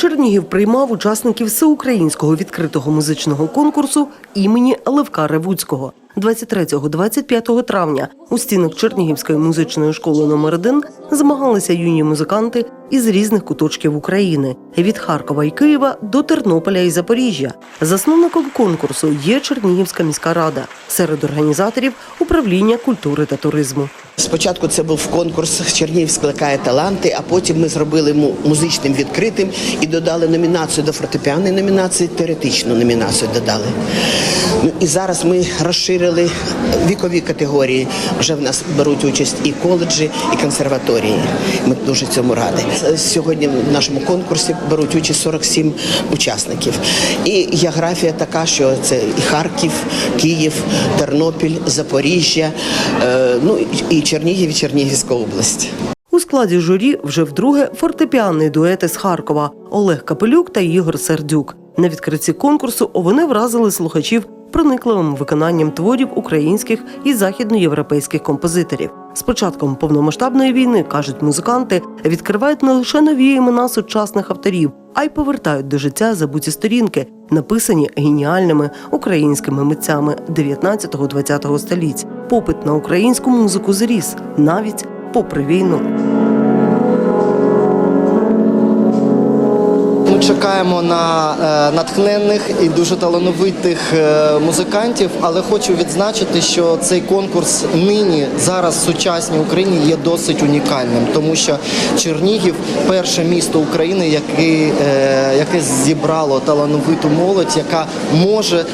Чернігів приймав учасників всеукраїнського відкритого музичного конкурсу імені Левка Ревуцького. 23-25 травня у стінах Чернігівської музичної школи номер 1 змагалися юні музиканти із різних куточків України від Харкова і Києва до Тернополя і Запоріжжя. Засновником конкурсу є Чернігівська міська рада серед організаторів управління культури та туризму. Спочатку це був конкурс Чернігів скликає таланти, а потім ми зробили му- музичним відкритим і додали номінацію до фортепіаної номінації, теоретичну номінацію додали. Ну і зараз ми розширили вікові категорії. Вже в нас беруть участь і коледжі, і консерваторії. Ми дуже цьому раді. Сьогодні в нашому конкурсі беруть участь 47 учасників. І географія така, що це і Харків, Київ, Тернопіль, Запоріжжя, е, ну і Чернігів, і Чернігівська область. У складі журі вже вдруге фортепіанний дует із Харкова Олег Капелюк та Ігор Сердюк. На відкритті конкурсу вони вразили слухачів проникливим виконанням творів українських і західноєвропейських композиторів. З початком повномасштабної війни кажуть музиканти, відкривають не лише нові імена сучасних авторів, а й повертають до життя забуті сторінки, написані геніальними українськими митцями 19-20 століть. Попит на українську музику зріс навіть попри війну. Чекаємо на е, натхненних і дуже талановитих е, музикантів, але хочу відзначити, що цей конкурс нині зараз в сучасній Україні є досить унікальним, тому що Чернігів перше місто України, яке, е, яке зібрало талановиту молодь, яка може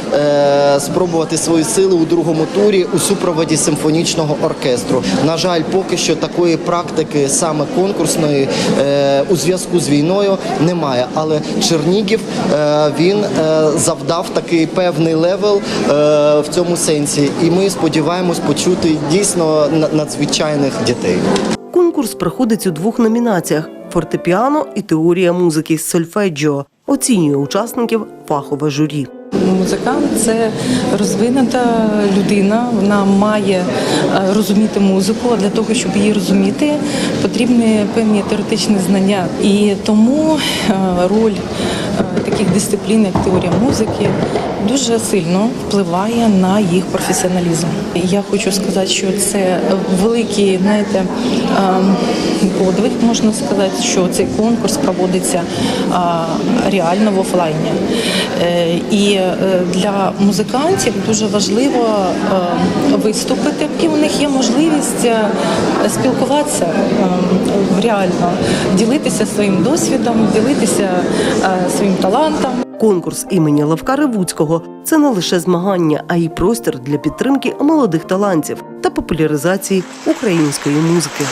спробувати свої сили у другому турі у супроводі симфонічного оркестру. На жаль, поки що такої практики саме конкурсної у зв'язку з війною немає. Але Чернігів е, він е, завдав такий певний левел е, в цьому сенсі, і ми сподіваємось почути дійсно на- надзвичайних дітей. Конкурс проходить у двох номінаціях: фортепіано і теорія музики з сольфеджіо. Оцінює учасників фахове журі. Музикант це розвинута людина. Вона має е, розуміти музику. А для того, щоб її розуміти, потрібні певні теоретичні знання. І тому е, роль таких дисциплін, як теорія музики, дуже сильно впливає на їх професіоналізм. Я хочу сказати, що це великий, знаєте, ем, подвиг, можна сказати, що цей конкурс проводиться реально в офлайні. Е, І е, для музикантів дуже важливо е, виступити, і у них є можливість е, спілкуватися е, реально, ділитися своїм досвідом, ділитися е, своїм талантам. Конкурс імені Левка Ревуцького це не лише змагання, а й простір для підтримки молодих талантів та популяризації української музики.